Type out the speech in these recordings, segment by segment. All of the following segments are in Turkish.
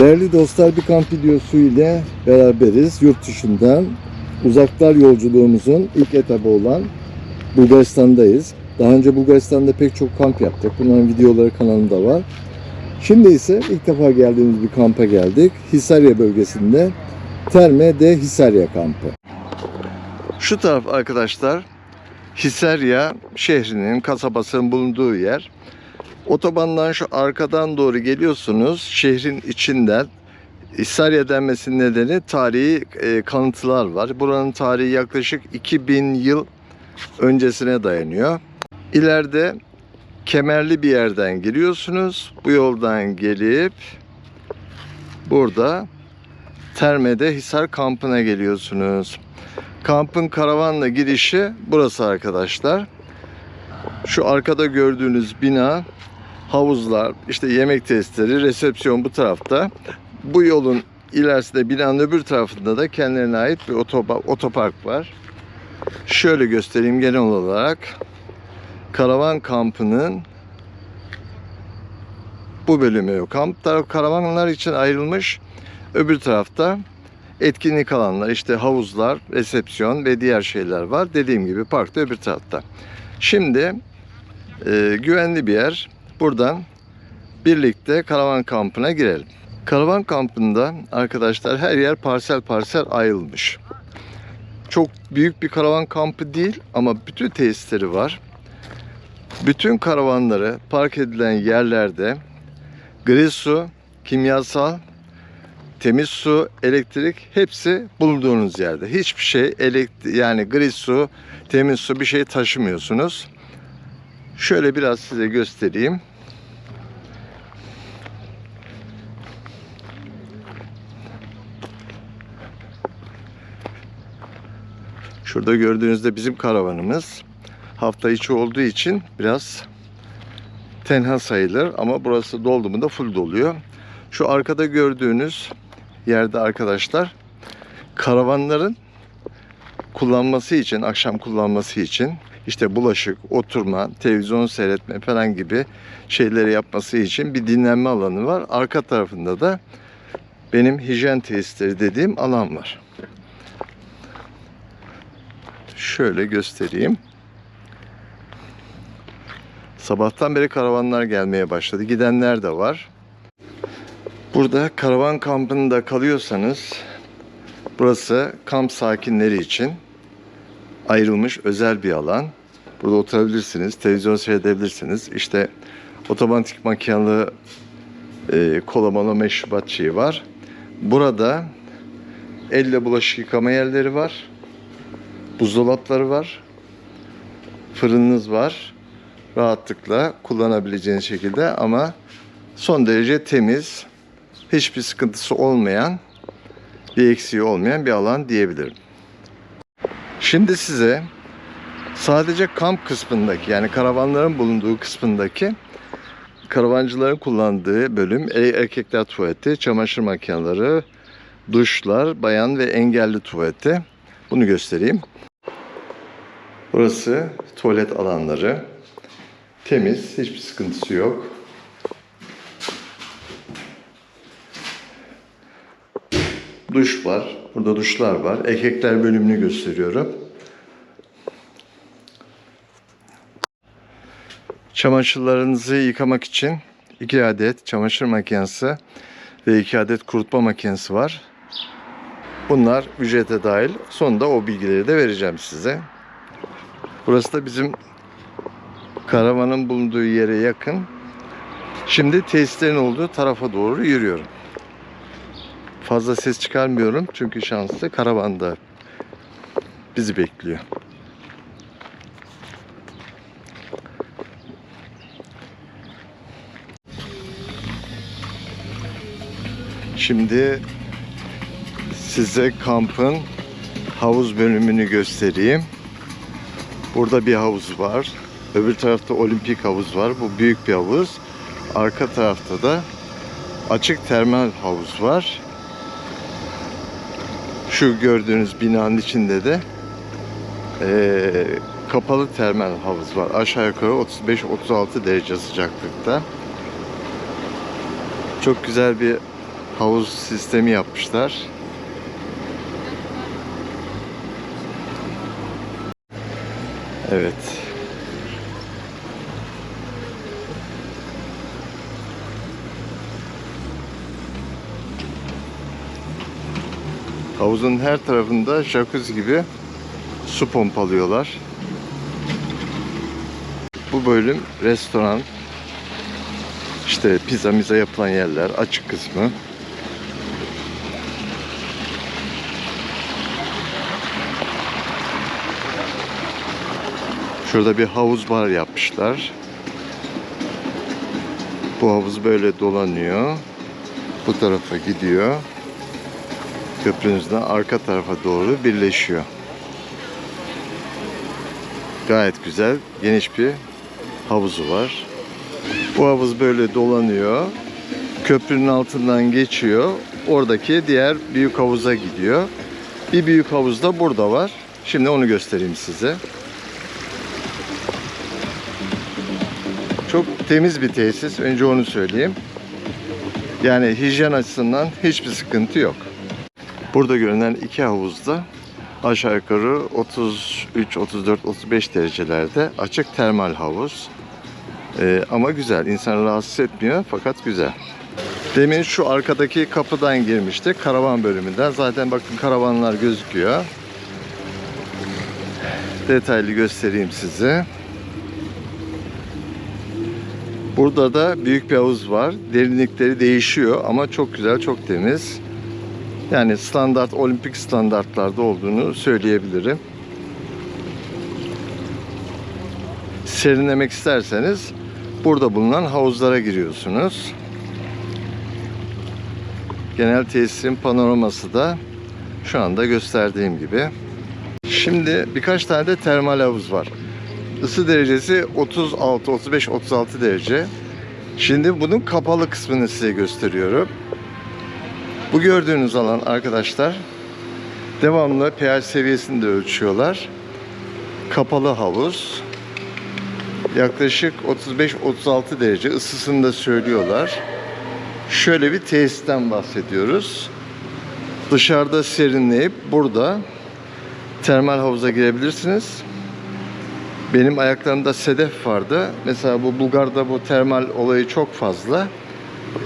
Değerli dostlar bir kamp videosu ile beraberiz. Yurt dışından uzaklar yolculuğumuzun ilk etabı olan Bulgaristan'dayız. Daha önce Bulgaristan'da pek çok kamp yaptık. Bunların videoları kanalımda var. Şimdi ise ilk defa geldiğimiz bir kampa geldik. Hisarya bölgesinde Terme de Hisarya kampı. Şu taraf arkadaşlar Hisarya şehrinin, kasabasının bulunduğu yer. Otobandan şu arkadan doğru geliyorsunuz. Şehrin içinden Hisarya denmesinin nedeni tarihi e, kanıtlar var. Buranın tarihi yaklaşık 2000 yıl öncesine dayanıyor. İleride kemerli bir yerden giriyorsunuz. Bu yoldan gelip burada Terme'de Hisar kampına geliyorsunuz. Kampın karavanla girişi burası arkadaşlar. Şu arkada gördüğünüz bina havuzlar, işte yemek testleri, resepsiyon bu tarafta. Bu yolun ilerisinde binanın öbür tarafında da kendilerine ait bir otopark var. Şöyle göstereyim genel olarak. Karavan kampının bu bölümü yok. Kamp tarafı karavanlar için ayrılmış. Öbür tarafta etkinlik alanlar, işte havuzlar, resepsiyon ve diğer şeyler var. Dediğim gibi parkta öbür tarafta. Şimdi e, güvenli bir yer. Buradan birlikte karavan kampına girelim. Karavan kampında arkadaşlar her yer parsel parsel ayrılmış. Çok büyük bir karavan kampı değil ama bütün tesisleri var. Bütün karavanları park edilen yerlerde gri su, kimyasal, temiz su, elektrik hepsi bulunduğunuz yerde. Hiçbir şey elektrik yani gri su, temiz su bir şey taşımıyorsunuz. Şöyle biraz size göstereyim. Şurada gördüğünüzde bizim karavanımız hafta içi olduğu için biraz tenha sayılır ama burası doldu mu da full doluyor. Şu arkada gördüğünüz yerde arkadaşlar karavanların kullanması için, akşam kullanması için işte bulaşık, oturma, televizyon seyretme falan gibi şeyleri yapması için bir dinlenme alanı var. Arka tarafında da benim hijyen tesisleri dediğim alan var. Şöyle göstereyim. Sabahtan beri karavanlar gelmeye başladı. Gidenler de var. Burada karavan kampında kalıyorsanız burası kamp sakinleri için ayrılmış özel bir alan. Burada oturabilirsiniz, televizyon seyredebilirsiniz. İşte otomatik makinalı e, kolamalı meşrubat şeyi var. Burada elle bulaşık yıkama yerleri var. Buzdolapları var. Fırınınız var. Rahatlıkla kullanabileceğiniz şekilde ama son derece temiz, hiçbir sıkıntısı olmayan, bir eksiği olmayan bir alan diyebilirim. Şimdi size sadece kamp kısmındaki yani karavanların bulunduğu kısmındaki karavancıların kullandığı bölüm erkekler tuvaleti, çamaşır makineleri, duşlar, bayan ve engelli tuvaleti. Bunu göstereyim. Burası tuvalet alanları. Temiz, hiçbir sıkıntısı yok. Duş var. Burada duşlar var. Erkekler bölümünü gösteriyorum. Çamaşırlarınızı yıkamak için iki adet çamaşır makinesi ve iki adet kurutma makinesi var. Bunlar ücrete dahil. Sonunda o bilgileri de vereceğim size. Burası da bizim karavanın bulunduğu yere yakın. Şimdi tesislerin olduğu tarafa doğru yürüyorum. Fazla ses çıkarmıyorum çünkü şanslı karavanda bizi bekliyor. Şimdi size kampın havuz bölümünü göstereyim. Burada bir havuz var. Öbür tarafta olimpik havuz var. Bu büyük bir havuz. Arka tarafta da açık termal havuz var. Şu gördüğünüz binanın içinde de eee, kapalı termal havuz var. Aşağı yukarı 35-36 derece sıcaklıkta. Çok güzel bir havuz sistemi yapmışlar. Evet. Havuzun her tarafında jacuzzi gibi su pompalıyorlar. Bu bölüm restoran. İşte pizza miza yapılan yerler açık kısmı. Şurada bir havuz bar yapmışlar. Bu havuz böyle dolanıyor. Bu tarafa gidiyor. Köprünüzden arka tarafa doğru birleşiyor. Gayet güzel, geniş bir havuzu var. Bu havuz böyle dolanıyor. Köprünün altından geçiyor. Oradaki diğer büyük havuza gidiyor. Bir büyük havuz da burada var. Şimdi onu göstereyim size. Çok temiz bir tesis. Önce onu söyleyeyim. Yani hijyen açısından hiçbir sıkıntı yok. Burada görünen iki havuzda aşağı yukarı 33, 34, 35 derecelerde açık termal havuz. Ee, ama güzel. İnsanı rahatsız etmiyor fakat güzel. Demin şu arkadaki kapıdan girmiştik. Karavan bölümünden. Zaten bakın karavanlar gözüküyor. Detaylı göstereyim size. Burada da büyük bir havuz var. Derinlikleri değişiyor ama çok güzel, çok temiz. Yani standart, olimpik standartlarda olduğunu söyleyebilirim. Serinlemek isterseniz burada bulunan havuzlara giriyorsunuz. Genel tesisin panoraması da şu anda gösterdiğim gibi. Şimdi birkaç tane de termal havuz var. Isı derecesi 36, 35, 36 derece. Şimdi bunun kapalı kısmını size gösteriyorum. Bu gördüğünüz alan arkadaşlar devamlı pH seviyesini de ölçüyorlar. Kapalı havuz. Yaklaşık 35-36 derece ısısını da söylüyorlar. Şöyle bir tesisten bahsediyoruz. Dışarıda serinleyip burada termal havuza girebilirsiniz. Benim ayaklarımda sedef vardı. Mesela bu Bulgar'da bu termal olayı çok fazla.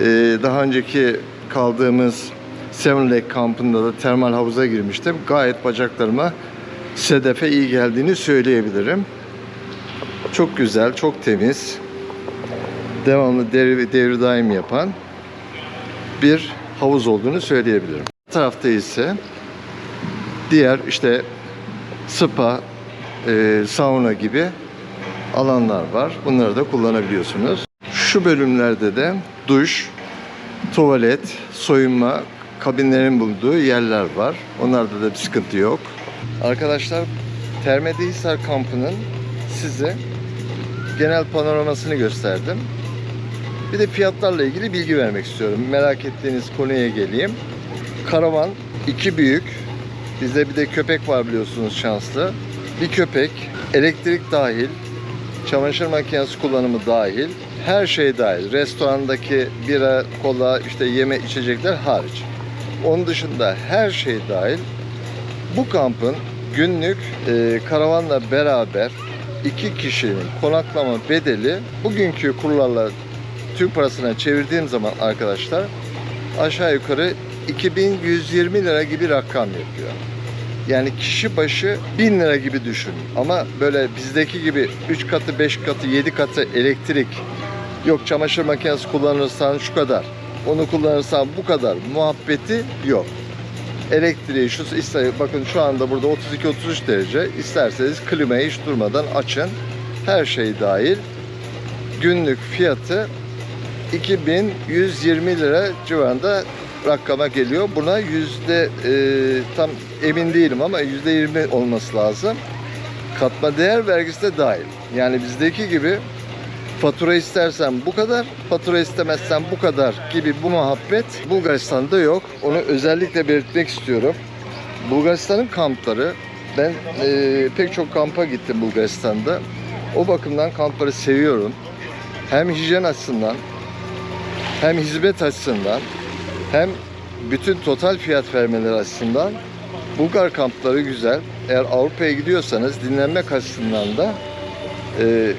Ee, daha önceki kaldığımız Seven Lake kampında da termal havuza girmiştim. Gayet bacaklarıma sedefe iyi geldiğini söyleyebilirim. Çok güzel, çok temiz. Devamlı devri, devri daim yapan bir havuz olduğunu söyleyebilirim. Bu tarafta ise diğer işte spa, e, sauna gibi alanlar var. Bunları da kullanabiliyorsunuz. Şu bölümlerde de duş, tuvalet, soyunma kabinlerin bulunduğu yerler var. Onlarda da bir sıkıntı yok. Arkadaşlar Termedehisar kampının size genel panoramasını gösterdim. Bir de fiyatlarla ilgili bilgi vermek istiyorum. Merak ettiğiniz konuya geleyim. Karavan iki büyük. Bizde bir de köpek var biliyorsunuz şanslı. Bir köpek, elektrik dahil, çamaşır makinesi kullanımı dahil, her şey dahil. Restorandaki bira, kola, işte yeme içecekler hariç. Onun dışında her şey dahil. Bu kampın günlük e, karavanla beraber iki kişinin konaklama bedeli bugünkü kurlarla Türk parasına çevirdiğim zaman arkadaşlar aşağı yukarı 2120 lira gibi rakam yapıyor. Yani kişi başı 1000 lira gibi düşün. Ama böyle bizdeki gibi 3 katı, 5 katı, 7 katı elektrik yok çamaşır makinesi kullanırsan şu kadar. Onu kullanırsan bu kadar muhabbeti yok. Elektriği şu bakın şu anda burada 32-33 derece. İsterseniz klimayı hiç durmadan açın. Her şey dahil. Günlük fiyatı 2120 lira civarında rakama geliyor. Buna yüzde e, tam emin değilim ama yüzde 20 olması lazım. Katma değer vergisi de dahil. Yani bizdeki gibi fatura istersen bu kadar, fatura istemezsen bu kadar gibi bu muhabbet Bulgaristan'da yok. Onu özellikle belirtmek istiyorum. Bulgaristan'ın kampları, ben e, pek çok kampa gittim Bulgaristan'da. O bakımdan kampları seviyorum. Hem hijyen açısından, hem hizmet açısından, Hem bütün total fiyat vermeleri açısından Bulgar kampları güzel. Eğer Avrupa'ya gidiyorsanız dinlenmek açısından da e,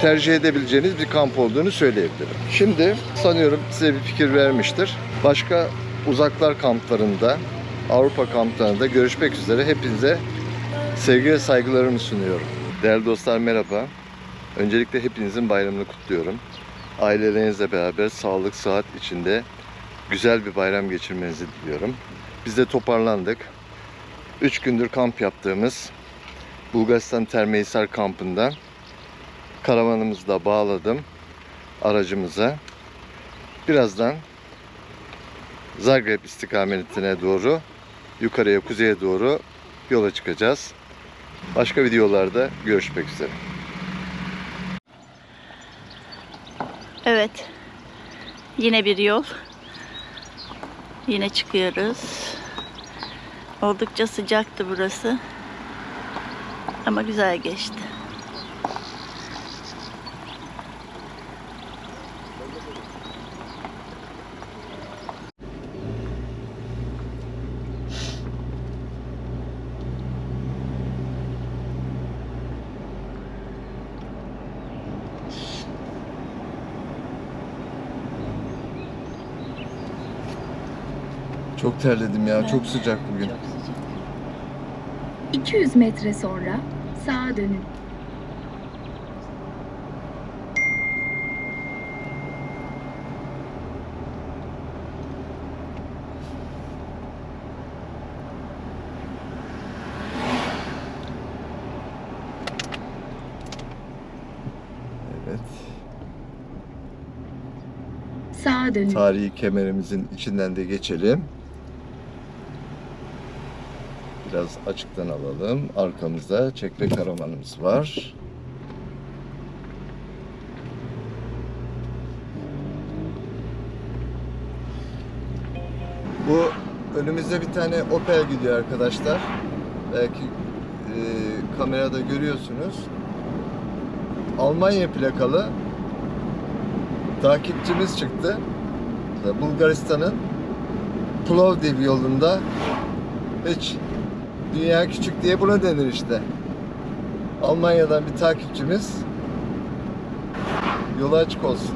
tercih edebileceğiniz bir kamp olduğunu söyleyebilirim. Şimdi sanıyorum size bir fikir vermiştir. Başka uzaklar kamplarında, Avrupa kamplarında görüşmek üzere hepinize sevgi ve saygılarımı sunuyorum. Değerli dostlar merhaba. Öncelikle hepinizin bayramını kutluyorum. Ailelerinizle beraber sağlık, sıhhat içinde güzel bir bayram geçirmenizi diliyorum. Biz de toparlandık. 3 gündür kamp yaptığımız Bulgaristan Termeysar kampında karavanımızı da bağladım aracımıza. Birazdan Zagreb istikametine doğru yukarıya kuzeye doğru yola çıkacağız. Başka videolarda görüşmek üzere. Evet. Yine bir yol. Yine çıkıyoruz. Oldukça sıcaktı burası. Ama güzel geçti. Çok terledim ya. Çok sıcak bugün. 200 metre sonra sağa dönün. Evet. Sağa dönün. Tarihi kemerimizin içinden de geçelim. Biraz açıktan alalım. Arkamızda çekme karavanımız var. Bu önümüzde bir tane Opel gidiyor arkadaşlar. Belki e, kamerada görüyorsunuz. Almanya plakalı takipçimiz çıktı. Bulgaristan'ın Plovdiv yolunda hiç dünya küçük diye buna denir işte. Almanya'dan bir takipçimiz yolu açık olsun.